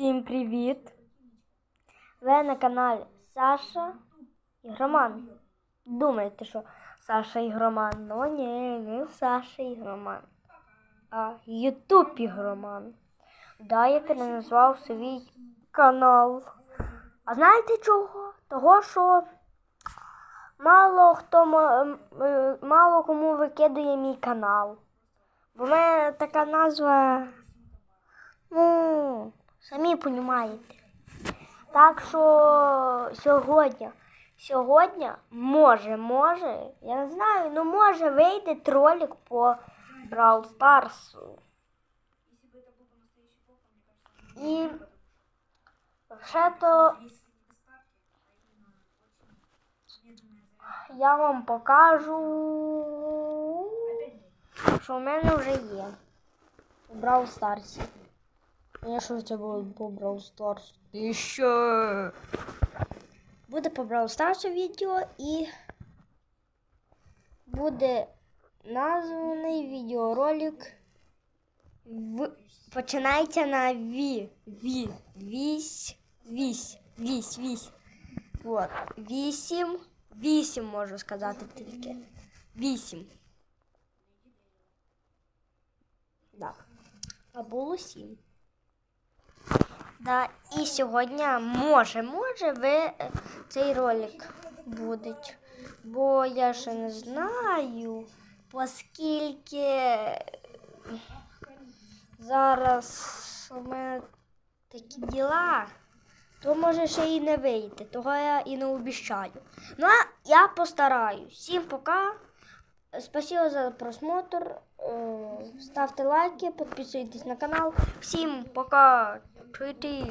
Всім привіт! Ви на каналі Саша Ігроман. Думаєте, що Саша Ігроман? Ну ні, не Саша Ігроман, а Ютуб Ігроман. Да, я переназвав свій канал. А знаєте чого? Того, що мало хто мало кому викидає мій канал. Бо в мене така назва. Самі розумієте. Так що сьогодні, сьогодні може, може, я не знаю, ну може вийде тролик по Brawl Stars. І ще то я вам покажу, що в мене вже є Brawl Stars. Конечно, це буде по Brawl Stars. Що? Буде по Brawl Stars відео і буде названий відеоролик. В... Починається на Ві. Ві. Вісь. Вісь. Вісь. Вісь. Вот. Вісім. Вісім можу сказати тільки. Вісім. Да. А було сім. Да, і сьогодні може, може ви е, цей ролик буде. Бо я ще не знаю, оскільки зараз у мене такі діла, то може ще і не вийти, того я і не обіщаю. Ну, а я постараюсь. Всім пока. Спасибо за просмотр. Ставьте Ставте лайки, підписуйтесь на канал. Всім пока. Чуєте?